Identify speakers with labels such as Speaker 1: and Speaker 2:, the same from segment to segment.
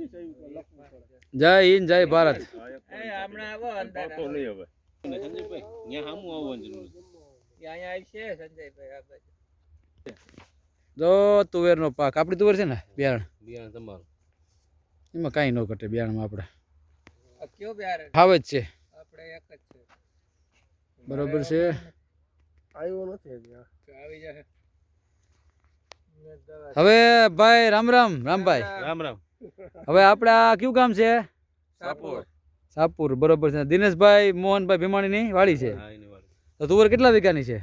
Speaker 1: જય હિન્દ, જય ભારત.
Speaker 2: જો તુવેર હવે
Speaker 1: તુવેરનો પાક. આપણી તુવેર છે ને, બિયારણ?
Speaker 2: બિયારણ તમારું
Speaker 1: એમાં કાંઈ ન ઘટે બિયારણમાં આપણે.
Speaker 3: આપડે કયો બિયારણ
Speaker 1: ભાવ જ છે.
Speaker 3: આપણે એક જ છે
Speaker 1: બરોબર છે.
Speaker 4: આવ્યો નથી
Speaker 3: આવી જશે
Speaker 1: હવે ભાઈ, રામ રામ, રામભાઈ.
Speaker 2: રામ રામ.
Speaker 1: હવે આપણે આ કયું ગામ છે?
Speaker 3: સાપુર.
Speaker 1: સાપુર બરોબર છે. દિનેશભાઈ મોહનભાઈ ભીમાણીની વાડી છે. તો તુવર કેટલા વીઘાની છે?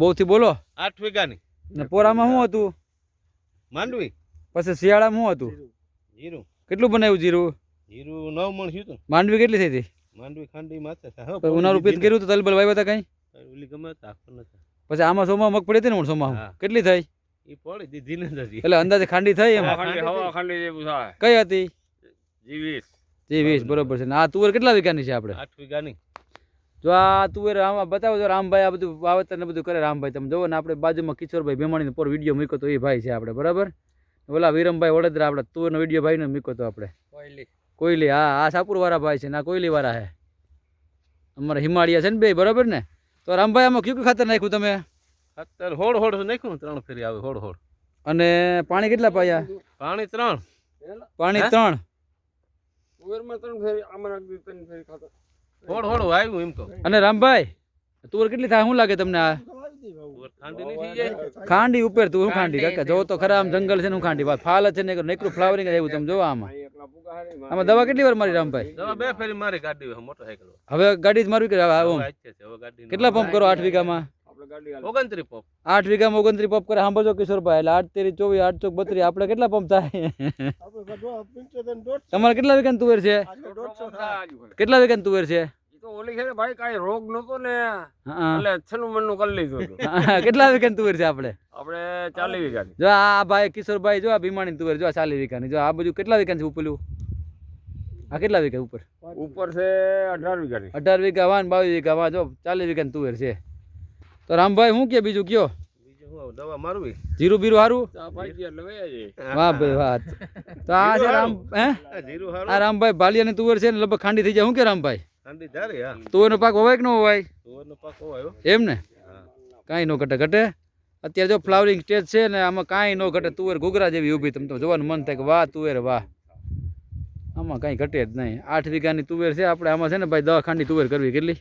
Speaker 1: બહુથી બોલો.
Speaker 2: આઠ વીઘાની.
Speaker 1: ને પોરામાં શું હતું?
Speaker 2: માંડવી.
Speaker 1: પછી શિયાળામાં શું હતું?
Speaker 2: જીરું.
Speaker 1: કેટલું બનાવ્યું જીરું?
Speaker 2: જીરું નવ મણ થયું
Speaker 1: માંડવી કેટલી થઈ હતી?
Speaker 2: માંડવી ખાંડી માથે
Speaker 1: ઉનાળું પીત કર્યું તો તલબલ વાવ્યા હતા કઈ?
Speaker 2: ઓલી ગમે તે
Speaker 1: પછી આમાં સોમાં મગફળી હતી ને સોમાં? કેટલી થઈ?
Speaker 2: એ પડી દીધી ને નથી
Speaker 1: એટલે અંદાજે ખાંડી થઈ એમ?
Speaker 2: ખાંડી હવા
Speaker 5: ખાંડી જેવું થાય.
Speaker 1: કઈ હતી?
Speaker 5: જીવીસ
Speaker 1: જીવીસ બરોબર છે. ને આ તુવેર કેટલા વીઘાની છે આપણે?
Speaker 2: આઠ વીઘાની.
Speaker 1: જો આ તુવેર આમાં બતાવો જો રામભાઈ આ બધું વાવેતર ને બધું કરે રામભાઈ. તમે જોવો ને આપણે બાજુમાં કિશોરભાઈ ભીમાણીનો પર વીડિયો મૂક્યો તો એ ભાઈ છે આપણે બરાબર? ઓલા વિરમભાઈ વડોદરા આપણે તુવેરનો વીડિયો ભાઈનો મૂક્યો તો આપણે.
Speaker 3: કોયલી.
Speaker 1: કોયલી હા આ સાપુર વાળા ભાઈ છે ના કોયલી વાળા છે. અમારા હિમાળિયા છે ને બે બરાબર ને? તો રામભાઈ આમાં કયું કયું ખાતર નાખ્યું તમે?
Speaker 2: અત્યારે હોડ હોડ નાખ્યું ત્રણ ફેરી આવે હોડ હોડ
Speaker 1: અને પાણી કેટલા પાયા?
Speaker 2: પાણી ત્રણ.
Speaker 1: પાણી ત્રણ.
Speaker 5: ઉવેરમાં ત્રણ ફેરી આમાં નાખી ત્રણ ફેરી ખાતર
Speaker 2: હોડ હોડ આવ્યું એમ તો.
Speaker 1: અને રામભાઈ તુવર કેટલી થાય શું લાગે તમને આ?
Speaker 2: ખાંડી
Speaker 1: ઉપર તું હું ખાંડી કાકા જો તો ખરા આમ જંગલ છે ને હું ખાંડી. વાત ફાલ છે ને નેકરું ફ્લાવરિંગ આવ્યું તમે જોવા આમાં. આમાં દવા કેટલી વાર મારી રામભાઈ?
Speaker 2: દવા બે ફેરી મારી ગાડી હવે મોટરસાઇકલ
Speaker 1: હવે ગાડી જ મારવી કે કેટલા પંપ કરો આઠ વીઘામાં.
Speaker 2: ઓગણત્રીસ પંપ.
Speaker 1: આઠ વીઘામાં ઓગણત્રીસ પંપ કરે. સાંભળજો કિશોરભાઈ એટલે આઠ તેરી ચોવીસ આઠ ચોક બત્રીસ આપણે કેટલા પંપ થાય? તમારે કેટલા વીઘાની તુવેર છે. કેટલા વીઘાની તુવેર છે?
Speaker 5: ઈ તો ઓલી છે ને ભાઈ કાંઈ રોગ નહોતો ને.
Speaker 1: હા.
Speaker 5: એટલે છન્નું મણનું કરી લીધું હતું.
Speaker 1: હા, કેટલા વીઘાની તુવેર છે આપણે?
Speaker 5: આપણે ચાલી વીઘાની.
Speaker 1: જો આ ભાઈ કિશોરભાઈ જો આ ભીમાણી તુવેર જો આ ચાલી વીઘાની જો આ બધું કેટલા વીઘાની છે ઉપલું? આ કેટલા વીઘા ઉપર?
Speaker 5: ઉપર છે અઢાર વીઘા
Speaker 1: અઢાર વીઘા વાન બાવીસ વીઘા વાન જો ચાલીસ વીઘા તુવેર છે. તો રામભાઈ શું કે બીજું કયો?
Speaker 2: બીજું શું હવે દવા મારવી?
Speaker 1: જીરું બીરું
Speaker 5: જઈએ.
Speaker 1: વાહ ભાઈ વાહ. તો આ છે રામ હે?
Speaker 2: આ જીરું
Speaker 1: આ
Speaker 2: હારું
Speaker 1: રામભાઈ તુવેર છે ને લગભગ ખાંડી થઈ જાય. શું કે રામભાઈ?
Speaker 2: ખાંડી નો
Speaker 1: તુવેરનો પાક હોવાય કે ન હોવાય?
Speaker 2: તુવેરનો પાક હોવાયો.
Speaker 1: એમ ને? કાંઈ ન ઘટે ઘટે. અત્યારે જો ફ્લાવરિંગ સ્ટેજ છે ને આમાં કાંઈ ન ઘટે. તુવેર ઘૂઘરા જેવી ઊભી. તમે તો જોવાનું મન થાય કે વાહ તુવેર વાહ. આમાં કાંઈ ઘટે જ નહીં. આઠ વીઘાની તુવેર છે. આપણે આમાં છે ને ભાઈ દવા ખાંડી તુવેર કરવી. કેટલી?